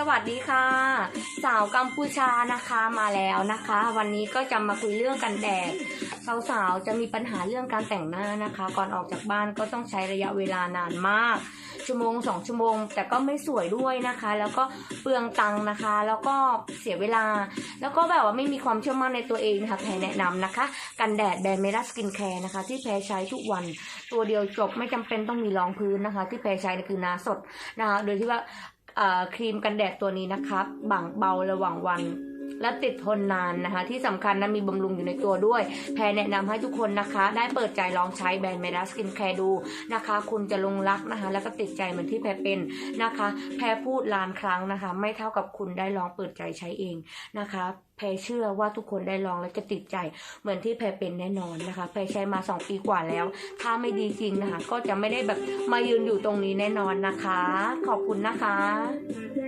สวัสดีค่ะ สาวกัมพูชานะคะมาแล้วนะคะ วันนี้ก็จะมาคุยเรื่องกันแดดสาวๆจะมีปัญหาเรื่องการแต่งหน้านะคะ ก่อนออกจากบ้านก็ต้องใช้ระยะเวลานานมาก ชั่วโมงสองชั่วโมง แต่ก็ไม่สวยด้วยนะคะ แล้วก็เปลืองตังค์นะคะ แล้วก็เสียเวลา แล้วก็แบบว่าไม่มีความเชื่อมั่นในตัวเองนะคะแพรแนะนำนะคะ กันแดดแบรนด์เมลัสกินแคร์นะคะ ที่แพรใช้ทุกวันตัวเดียวจบไม่จำเป็นต้องมีรองพื้นนะคะ ที่แพรใช้คือนาสดนะคะโดยที่ว่า ครีมกันแดดตัวนี้นะครับังเบาระหว่างวัน และติดทนนานนะคะ ที่สำคัญนะมีบำรุงอยู่ในตัวด้วย แพรแนะนำให้ทุกคนนะคะ ได้เปิดใจลองใช้แบรนด์เมลัสกินแคร์ดูนะคะ คุณจะลงรักนะคะ แล้วก็ติดใจเหมือนที่แพรเป็นนะคะ แพรพูดล้านครั้งนะคะ ไม่เท่ากับคุณได้ลองเปิดใจใช้เองนะคะ แพรเชื่อว่าทุกคนได้ลองแล้วจะติดใจเหมือนที่แพรเป็นแน่นอนนะคะ แพรใช้มา 2 ปีกว่าแล้ว ถ้าไม่ดีจริงนะคะ ก็จะไม่ได้แบบมายืนอยู่ตรงนี้แน่นอนนะคะ ขอบคุณนะคะ